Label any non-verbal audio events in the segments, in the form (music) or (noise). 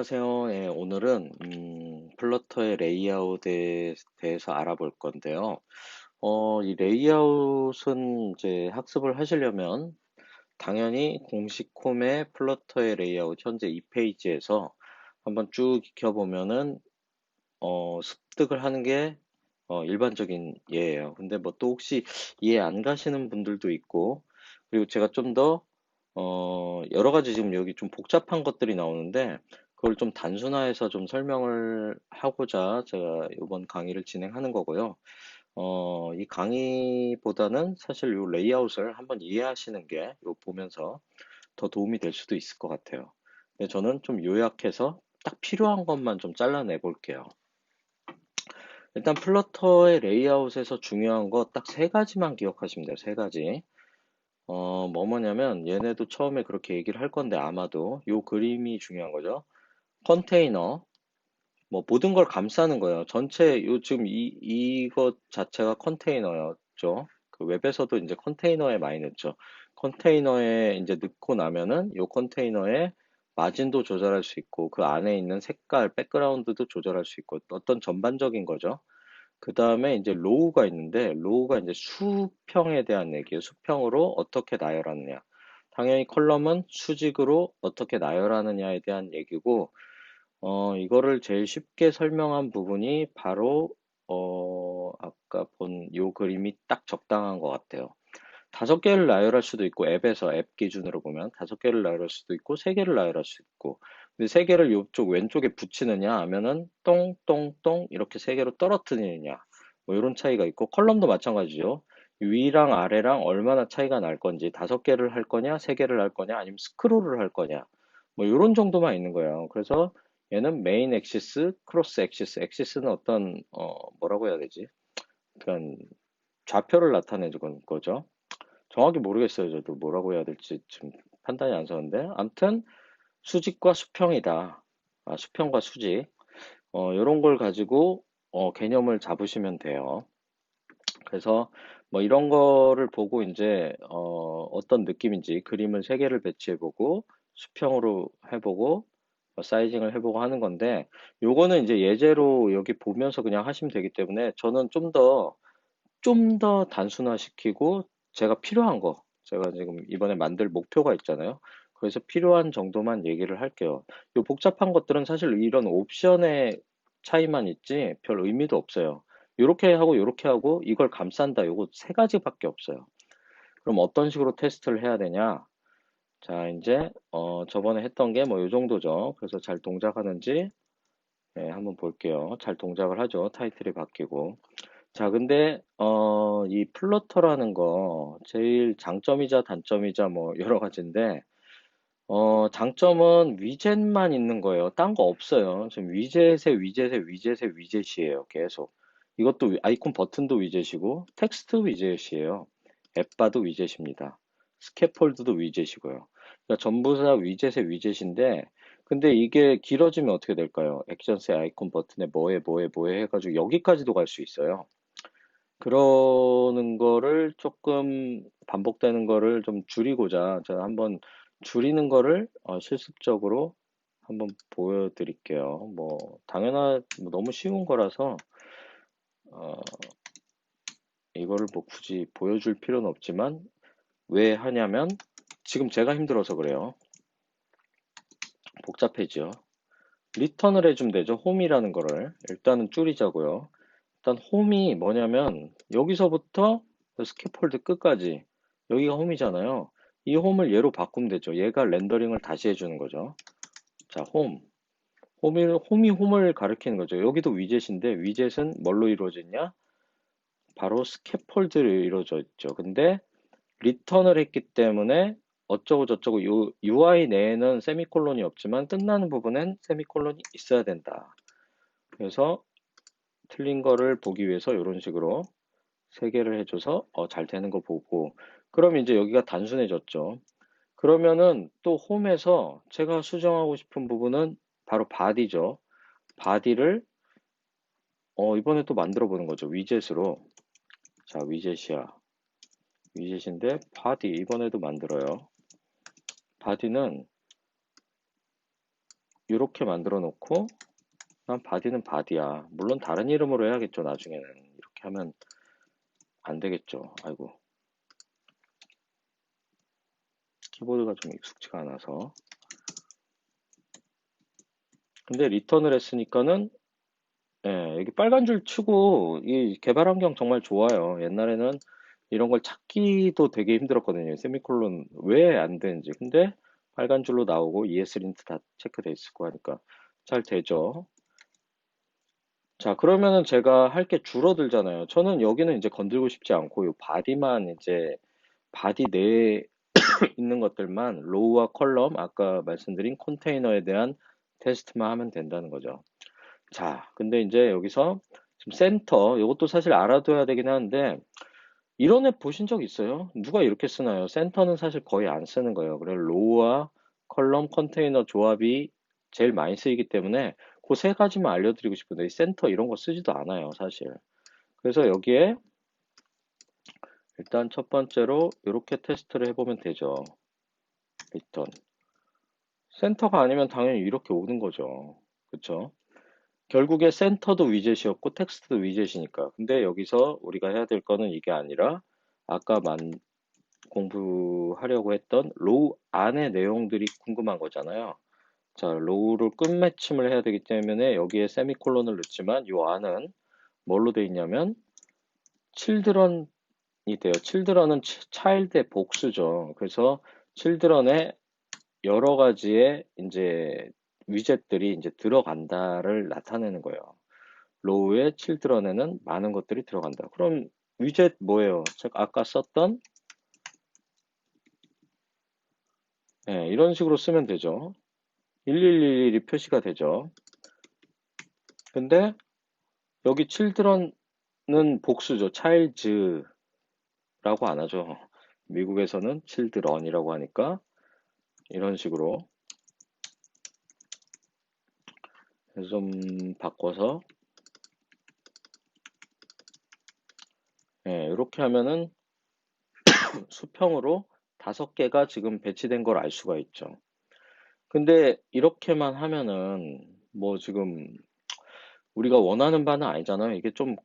안녕하세요. 예, 오늘은 음, 플러터의 레이아웃에 대해서 알아볼 건데요. 어, 이 레이아웃은 이제 학습을 하시려면 당연히 공식 콤의 플러터의 레이아웃 현재 이 페이지에서 한번 쭉 익혀보면은 어, 습득을 하는 게 어, 일반적인 예예요. 근데 뭐 또 혹시 이해 안 가시는 분들도 있고 그리고 제가 좀더 어, 여러 가지 지금 여기 좀 복잡한 것들이 나오는데 그걸 좀 단순화해서 좀 설명을 하고자 제가 이번 강의를 진행하는 거고요. 어, 이 강의보다는 사실 이 레이아웃을 한번 이해하시는 게 요 보면서 더 도움이 될 수도 있을 것 같아요. 근데 저는 좀 요약해서 딱 필요한 것만 좀 잘라내 볼게요. 일단 플러터의 레이아웃에서 중요한 거 딱 세 가지만 기억하시면 돼요. 세 가지. 어, 뭐 뭐냐면 얘네도 처음에 그렇게 얘기를 할 건데 아마도 요 그림이 중요한 거죠. 컨테이너 뭐 모든 걸 감싸는 거예요. 전체 요 지금 이 이것 자체가 컨테이너였죠. 그 웹에서도 이제 컨테이너에 많이 넣죠. 컨테이너에 이제 넣고 나면은 요 컨테이너에 마진도 조절할 수 있고 그 안에 있는 색깔, 백그라운드도 조절할 수 있고 어떤 전반적인 거죠. 그 다음에 이제 로우가 있는데 로우가 이제 수평에 대한 얘기예요. 수평으로 어떻게 나열하느냐. 당연히 컬럼은 수직으로 어떻게 나열하느냐에 대한 얘기고 어, 이거를 제일 쉽게 설명한 부분이 바로 어, 아까 본 요 그림이 딱 적당한 것 같아요. 다섯 개를 나열할 수도 있고 앱에서 앱 기준으로 보면 다섯 개를 나열할 수도 있고 세 개를 나열할 수 있고 근데 세 개를 이쪽 왼쪽에 붙이느냐 하면은 똥똥똥 이렇게 세 개로 떨어뜨리느냐 뭐 이런 차이가 있고 컬럼도 마찬가지죠. 위랑 아래랑 얼마나 차이가 날 건지 다섯 개를 할 거냐 세 개를 할 거냐 아니면 스크롤을 할 거냐 뭐 이런 정도만 있는 거예요. 그래서 얘는 메인 엑시스, 크로스 엑시스, 엑시스는 어떤 어 뭐라고 해야 되지? 그러니까 좌표를 나타내주는 거죠. 정확히 모르겠어요. 저도 뭐라고 해야 될지 지금 판단이 안 서는데 아무튼 수직과 수평이다. 아, 수평과 수직. 어, 이런 걸 가지고 어, 개념을 잡으시면 돼요. 그래서 뭐 이런 거를 보고 이제 어, 어떤 느낌인지 그림을 세 개를 배치해 보고 수평으로 해보고 뭐 사이징을 해보고 하는 건데 요거는 이제 예제로 여기 보면서 그냥 하시면 되기 때문에 저는 좀 더 좀 더 단순화시키고 제가 필요한 거 제가 지금 이번에 만들 목표가 있잖아요. 그래서 필요한 정도만 얘기를 할게요. 요 복잡한 것들은 사실 이런 옵션의 차이만 있지 별 의미도 없어요. 요렇게 하고 요렇게 하고 이걸 감싼다 요거 세 가지밖에 없어요. 그럼 어떤 식으로 테스트를 해야 되냐? 자, 이제 어, 저번에 했던 게뭐요 정도죠. 그래서 잘 동작하는지 네, 한번 볼게요. 잘 동작을 하죠. 타이틀이 바뀌고. 자, 근데 어, 이 플러터라는 거 제일 장점이자 단점이자 뭐 여러 가지인데 어, 장점은 위젯만 있는 거예요. 딴 거 없어요. 지금 위젯에 위젯에 위젯에 위젯이에요. 계속. 이것도 아이콘 버튼도 위젯이고 텍스트 위젯이에요. 앱바도 위젯입니다. 스캐폴드도 위젯이고요. 그러니까 전부 다 위젯의 위젯인데 근데 이게 길어지면 어떻게 될까요? 액션스의 아이콘 버튼에 뭐해 뭐해 뭐해 해가지고 여기까지도 갈 수 있어요. 그러는 거를 조금 반복되는 거를 좀 줄이고자 제가 한번 줄이는 거를 어, 실습적으로 한번 보여드릴게요. 뭐 당연한 뭐 너무 쉬운 거라서 어, 이거를 뭐 굳이 보여줄 필요는 없지만 왜 하냐면 지금 제가 힘들어서 그래요. 복잡해지죠. 리턴을 해주면 되죠. 홈이라는 거를 일단은 줄이자고요. 일단 홈이 뭐냐면 여기서부터 스캐폴드 끝까지 여기가 홈이잖아요. 이 홈을 얘로 바꾸면 되죠. 얘가 렌더링을 다시 해주는 거죠. 자, 홈. 홈이, 홈이 홈을 가리키는 거죠. 여기도 위젯인데 위젯은 뭘로 이루어졌냐? 바로 스캐폴드로 이루어져 있죠. 근데 리턴을 했기 때문에 어쩌고 저쩌고 요 UI 내에는 세미콜론이 없지만 끝나는 부분엔 세미콜론이 있어야 된다. 그래서 틀린 거를 보기 위해서 이런 식으로 세 개를 해줘서 어, 잘 되는 거 보고 그럼 이제 여기가 단순해졌죠. 그러면은 또 홈에서 제가 수정하고 싶은 부분은 바로 바디죠. 바디를 어, 이번에 또 만들어 보는 거죠. 위젯으로. 자, 위젯이야. 위젯인데 바디 이번에도 만들어요. 바디는 이렇게 만들어 놓고 난 바디는 바디야. 물론 다른 이름으로 해야겠죠. 나중에는 이렇게 하면 안 되겠죠. 아이고 키보드가 좀 익숙지가 않아서 근데 리턴을 했으니까는 예, 여기 빨간 줄 치고 이 개발 환경 정말 좋아요. 옛날에는 이런 걸 찾기도 되게 힘들었거든요. 세미콜론 왜 안 되는지. 근데 빨간 줄로 나오고 ESLint 다 체크돼 있고 하니까 잘 되죠. 자, 그러면은 제가 할 게 줄어들잖아요. 저는 여기는 이제 건들고 싶지 않고 요 바디만 이제 바디 내에 (coughs) 있는 것들만 로우와 컬럼 아까 말씀드린 컨테이너에 대한 테스트만 하면 된다는 거죠. 자, 근데 이제 여기서 지금 센터 이것도 사실 알아둬야 되긴 하는데 이런 앱 보신 적 있어요? 누가 이렇게 쓰나요? 센터는 사실 거의 안 쓰는 거예요. 그래 로우와 컬럼 컨테이너 조합이 제일 많이 쓰이기 때문에 그 세 가지만 알려드리고 싶은데 이 센터 이런 거 쓰지도 않아요, 사실. 그래서 여기에 일단 첫 번째로 이렇게 테스트를 해보면 되죠. 리턴. 센터가 아니면 당연히 이렇게 오는 거죠. 그쵸? 결국에 센터도 위젯이었고 텍스트도 위젯이니까. 근데 여기서 우리가 해야 될 거는 이게 아니라 아까 만 공부하려고 했던 로우 안의 내용들이 궁금한 거잖아요. 자, 로우를 끝맺침을 해야 되기 때문에 여기에 세미콜론을 넣지만 이 안은 뭘로 되어 있냐면 children이 돼요. children은 child의 복수죠. 그래서 children의 여러 가지의 이제 위젯들이 이제 들어간다를 나타내는 거예요. 로우의 children에는 많은 것들이 들어간다. 그럼 위젯 뭐예요? 즉 아까 썼던 네, 이런 식으로 쓰면 되죠. 1111이 표시가 되죠. 근데 여기 children은 복수죠. childs라고 안 하죠. 미국에서는 children이라고 하니까 이런 식으로 좀 바꿔서 네, 이렇게 하면은 (coughs) 수평으로 다섯 개가 지금 배치된 걸 알 수가 있죠. 근데 이렇게만 하면은 뭐 지금 우리가 원하는 바는 아니잖아요. 이게 좀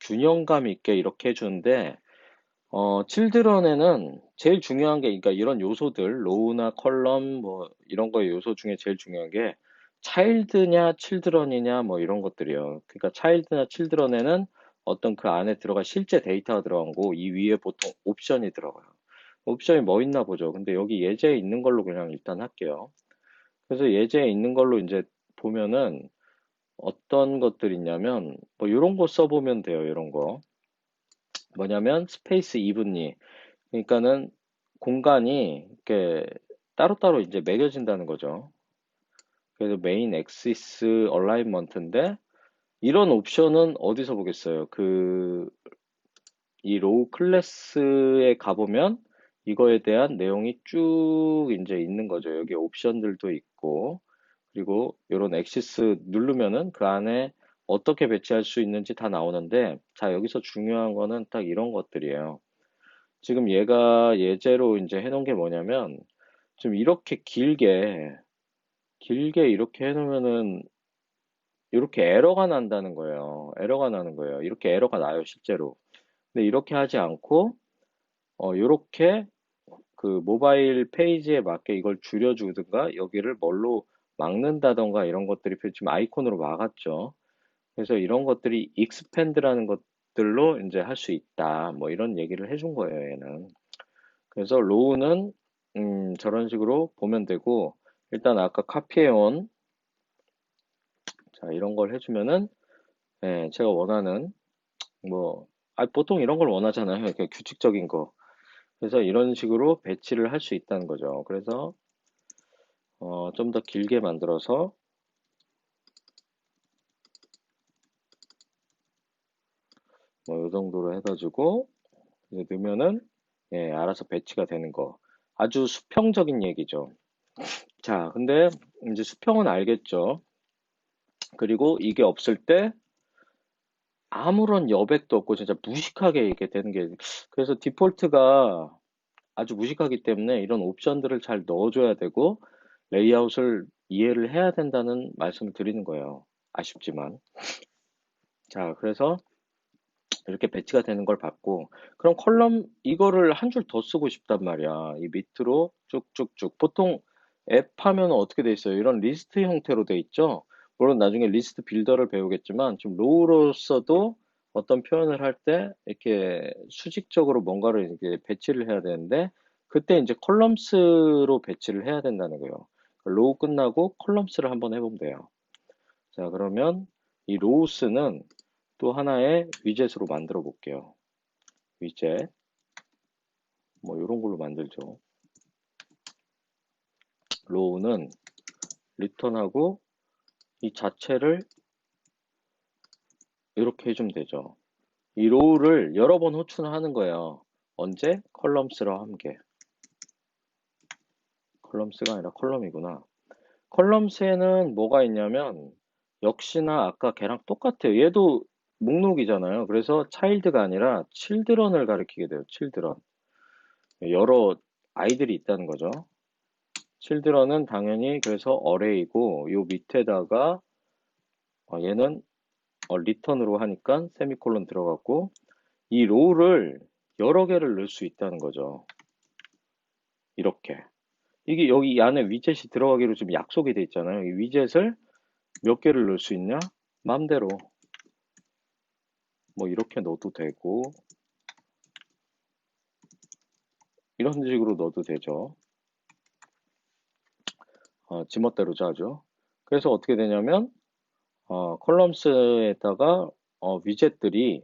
균형감 있게 이렇게 해주는데 어, 칠드런에는 제일 중요한 게 그러니까 이런 요소들 로우나 컬럼 뭐 이런 거의 요소 중에 제일 중요한 게 차일드냐 칠드런이냐 뭐 이런 것들이요. 그러니까 차일드나 칠드런에는 어떤 그 안에 들어가 실제 데이터가 들어간 거, 이 위에 보통 옵션이 들어가요. 옵션이 뭐 있나 보죠. 근데 여기 예제에 있는 걸로 그냥 일단 할게요. 그래서 예제에 있는 걸로 이제 보면은 어떤 것들이 있냐면 뭐 이런 거 써보면 돼요. 이런 거. 뭐냐면 스페이스 이분리. 그러니까는 공간이 이렇게 따로따로 이제 매겨진다는 거죠. 그래서 메인 엑시스 얼라이먼트인데 이런 옵션은 어디서 보겠어요? 그 이 로우 클래스에 가보면 이거에 대한 내용이 쭉 이제 있는 거죠. 여기 옵션들도 있고 그리고 이런 엑시스 누르면은 그 안에 어떻게 배치할 수 있는지 다 나오는데 자 여기서 중요한 거는 딱 이런 것들이에요. 지금 얘가 예제로 이제 해놓은 게 뭐냐면 좀 이렇게 길게 길게 이렇게 해놓으면은 이렇게 에러가 난다는 거예요. 에러가 나는 거예요. 이렇게 에러가 나요, 실제로. 근데 이렇게 하지 않고, 어, 이렇게 그 모바일 페이지에 맞게 이걸 줄여주든가, 여기를 뭘로 막는다던가 이런 것들이 지금 아이콘으로 막았죠. 그래서 이런 것들이 익스펜드라는 것들로 이제 할 수 있다. 뭐 이런 얘기를 해준 거예요, 얘는. 그래서 로우는 음, 저런 식으로 보면 되고, 일단 아까 카피해온 자 이런 걸 해주면은 예, 제가 원하는 뭐 아, 보통 이런 걸 원하잖아요. 이렇게 규칙적인 거. 그래서 이런 식으로 배치를 할 수 있다는 거죠. 그래서 어, 좀 더 길게 만들어서 뭐이 정도로 해가지고 넣으면은 예, 알아서 배치가 되는 거. 아주 수평적인 얘기죠. 자, 근데 이제 수평은 알겠죠. 그리고 이게 없을 때 아무런 여백도 없고 진짜 무식하게 이게 되는 게 그래서 디폴트가 아주 무식하기 때문에 이런 옵션들을 잘 넣어줘야 되고 레이아웃을 이해를 해야 된다는 말씀을 드리는 거예요. 아쉽지만. 자, 그래서 이렇게 배치가 되는 걸 봤고, 그럼 컬럼 이거를 한 줄 더 쓰고 싶단 말이야. 이 밑으로 쭉쭉쭉. 보통 앱 하면 어떻게 돼 있어요? 이런 리스트 형태로 돼 있죠? 물론 나중에 리스트 빌더를 배우겠지만, 지금 로우로서도 어떤 표현을 할 때 이렇게 수직적으로 뭔가를 이렇게 배치를 해야 되는데, 그때 이제 컬럼스로 배치를 해야 된다는 거예요. 로우 끝나고 컬럼스를 한번 해보면 돼요. 자, 그러면 이 로우스는 또 하나의 위젯으로 만들어 볼게요. 위젯. 뭐 이런 걸로 만들죠. 로우는 리턴하고 이 자체를 이렇게 해주면 되죠. 이 로우를 여러 번 호출하는 거예요. 언제? 컬럼스랑 함께. 컬럼스가 아니라 컬럼이구나. 컬럼스에는 뭐가 있냐면 역시나 아까 걔랑 똑같아요. 얘도 목록이잖아요. 그래서 차일드가 아니라 칠드런을 가리키게 돼요. 칠드런. 여러 아이들이 있다는 거죠. 칠드런은 당연히 그래서 어레이고 요 밑에다가 어, 얘는 어, 리턴으로 하니까 세미콜론 들어갔고 이 로우를 여러 개를 넣을 수 있다는 거죠. 이렇게. 이게 여기 안에 위젯이 들어가기로 지금 약속이 돼 있잖아요. 이 위젯을 몇 개를 넣을 수 있냐? 마음대로. 뭐 이렇게 넣어도 되고 이런 식으로 넣어도 되죠. 어, 지멋대로 짜죠. 그래서 어떻게 되냐면 어, 컬럼스에다가 어, 위젯들이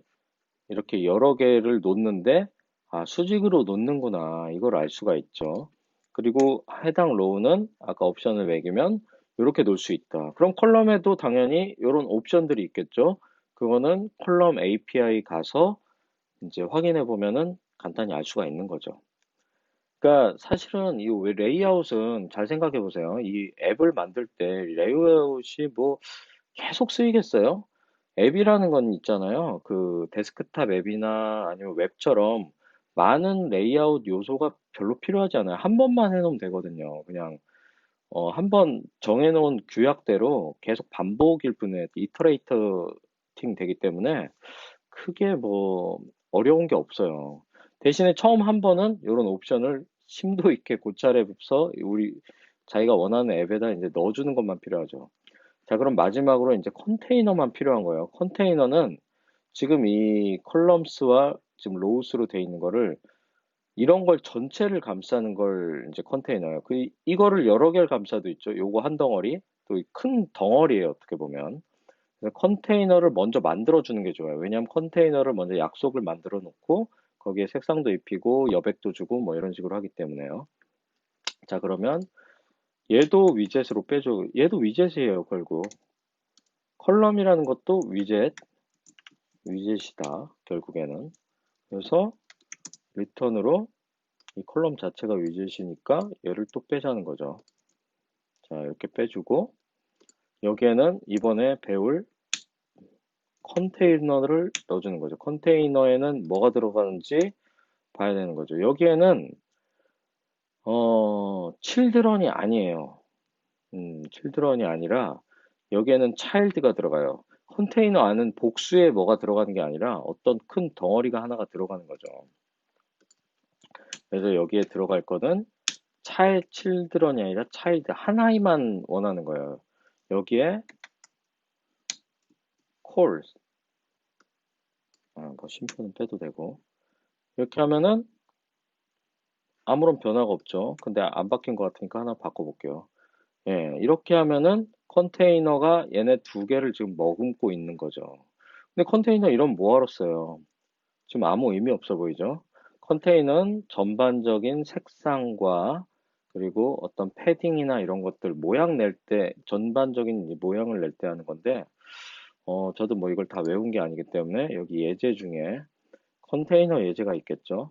이렇게 여러 개를 놓는데 아, 수직으로 놓는구나 이걸 알 수가 있죠. 그리고 해당 로우는 아까 옵션을 매기면 이렇게 놓을 수 있다. 그럼 컬럼에도 당연히 이런 옵션들이 있겠죠. 그거는 컬럼 API 가서 이제 확인해 보면은 간단히 알 수가 있는 거죠. 그러니까 사실은 이 레이아웃은 잘 생각해 보세요. 이 앱을 만들 때 레이아웃이 뭐 계속 쓰이겠어요? 앱이라는 건 있잖아요. 그 데스크탑 앱이나 아니면 웹처럼 많은 레이아웃 요소가 별로 필요하지 않아요. 한 번만 해놓으면 되거든요. 그냥 어, 한 번 정해놓은 규약대로 계속 반복일 뿐에 이터레이터팅 되기 때문에 크게 뭐 어려운 게 없어요. 대신에 처음 한 번은 이런 옵션을 심도 있게 고찰해서 우리 자기가 원하는 앱에다 이제 넣어주는 것만 필요하죠. 자, 그럼 마지막으로 이제 컨테이너만 필요한 거예요. 컨테이너는 지금 이 컬럼스와 지금 로우스로 되어 있는 거를 이런 걸 전체를 감싸는 걸 이제 컨테이너예요. 그 이거를 여러 개를 감싸도 있죠. 요거 한 덩어리 또 큰 덩어리예요. 어떻게 보면 컨테이너를 먼저 만들어 주는 게 좋아요. 왜냐하면 컨테이너를 먼저 약속을 만들어 놓고 거기에 색상도 입히고 여백도 주고 뭐 이런 식으로 하기 때문에요. 자 그러면 얘도 위젯으로 빼줘. 얘도 위젯이에요 결국. 컬럼이라는 것도 위젯 위젯이다 결국에는. 그래서 리턴으로 이 컬럼 자체가 위젯이니까 얘를 또 빼자는 거죠. 자, 이렇게 빼주고 여기에는 이번에 배울 컨테이너를 넣어주는 거죠. 컨테이너에는 뭐가 들어가는지 봐야 되는 거죠. 여기에는 어, 칠드런이 아니에요. 음, 칠드런이 아니라 여기에는 차일드가 들어가요. 컨테이너 안은 복수에 뭐가 들어가는 게 아니라 어떤 큰 덩어리가 하나가 들어가는 거죠. 그래서 여기에 들어갈 거는 차일 칠드런이 아니라 차일드 하나만 원하는 거예요. 여기에 콜 아, 뭐 심표는 빼도 되고 이렇게 하면은 아무런 변화가 없죠. 근데 안 바뀐 것 같으니까 하나 바꿔볼게요. 예, 이렇게 하면은 컨테이너가 얘네 두 개를 지금 머금고 있는 거죠. 근데 컨테이너 이런 뭐하러 써요? 지금 아무 의미 없어 보이죠? 컨테이너는 전반적인 색상과 그리고 어떤 패딩이나 이런 것들 모양 낼 때 전반적인 모양을 낼 때 하는 건데 어 저도 뭐 이걸 다 외운 게 아니기 때문에 여기 예제 중에 컨테이너 예제가 있겠죠?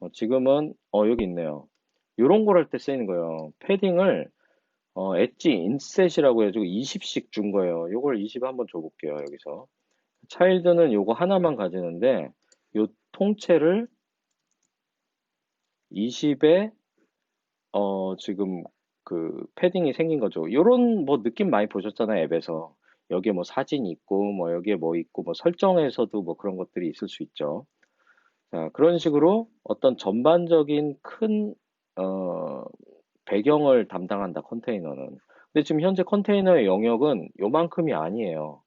어, 지금은 어 여기 있네요. 이런 걸 할 때 쓰이는 거예요. 패딩을 어, 엣지 인셋이라고 해가지고 20씩 준 거예요. 이걸 20 한번 줘볼게요 여기서. 차일드는 요거 하나만 가지는데 요 통째를 20에 어 지금 그 패딩이 생긴 거죠. 요런 뭐 느낌 많이 보셨잖아요, 앱에서. 여기에 뭐 사진이 있고, 뭐 여기에 뭐 있고, 뭐 설정에서도 뭐 그런 것들이 있을 수 있죠. 자, 그런 식으로 어떤 전반적인 큰, 어, 배경을 담당한다, 컨테이너는. 근데 지금 현재 컨테이너의 영역은 요만큼이 아니에요.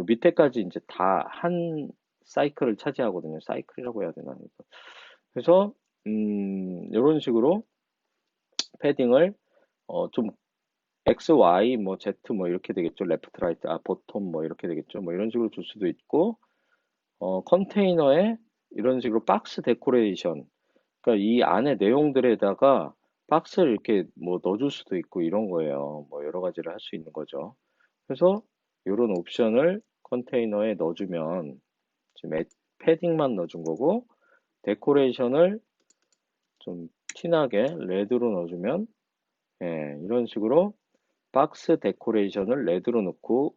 요 밑에까지 이제 다 한 사이클을 차지하거든요. 사이클이라고 해야 되나? 그래서, 음, 이런 식으로 패딩을, 어, 좀 X, Y, 뭐 Z 뭐 이렇게 되겠죠. 레프트, 라이트, 아, 보톰 뭐 이렇게 되겠죠. 뭐 이런 식으로 줄 수도 있고, 어, 컨테이너에 이런 식으로 박스 데코레이션, 그러니까 이 안에 내용들에다가 박스를 이렇게 뭐 넣어줄 수도 있고 이런 거예요. 뭐 여러 가지를 할 수 있는 거죠. 그래서 이런 옵션을 컨테이너에 넣어주면 지금 애- 패딩만 넣어준 거고 데코레이션을 좀 티나게 레드로 넣어주면 예, 이런 식으로 박스 데코레이션을 레드로 넣고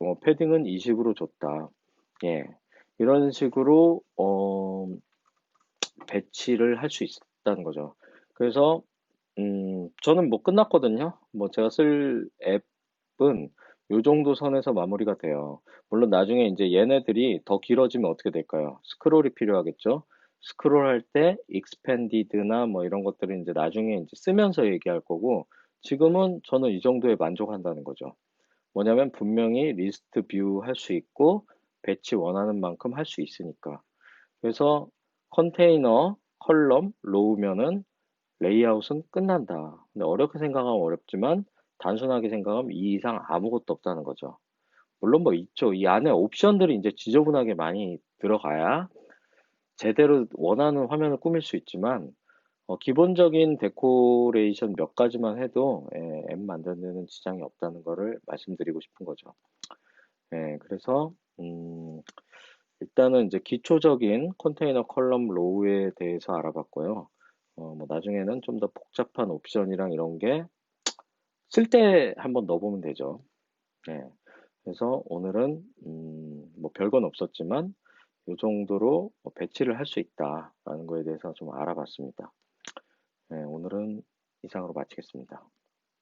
어, 패딩은 20으로 줬다. 예, 이런 식으로 어, 배치를 할 수 있다는 거죠. 그래서 음, 저는 뭐 끝났거든요. 뭐 제가 쓸 앱은 요 정도 선에서 마무리가 돼요. 물론 나중에 이제 얘네들이 더 길어지면 어떻게 될까요? 스크롤이 필요하겠죠. 스크롤 할때 expanded나 뭐 이런 것들을 이제 나중에 이제 쓰면서 얘기할 거고 지금은 저는 이 정도에 만족한다는 거죠. 뭐냐면 분명히 리스트 뷰 할 수 있고 배치 원하는 만큼 할 수 있으니까. 그래서 컨테이너, 컬럼, 로우면은 레이아웃은 끝난다. 근데 어렵게 생각하면 어렵지만 단순하게 생각하면 이 이상 아무것도 없다는 거죠. 물론 뭐 있죠. 이 안에 옵션들이 이제 지저분하게 많이 들어가야 제대로 원하는 화면을 꾸밀 수 있지만 어, 기본적인 데코레이션 몇 가지만 해도 예, 앱 만드는 데는 지장이 없다는 거를 말씀드리고 싶은 거죠. 예, 그래서 음, 일단은 이제 기초적인 컨테이너 컬럼 로우에 대해서 알아봤고요. 어, 뭐 나중에는 좀 더 복잡한 옵션이랑 이런 게 쓸 때 한번 넣어보면 되죠. 예, 그래서 오늘은 음, 뭐 별건 없었지만 이 정도로 뭐 배치를 할 수 있다라는 거에 대해서 좀 알아봤습니다. 네, 오늘은 이상으로 마치겠습니다.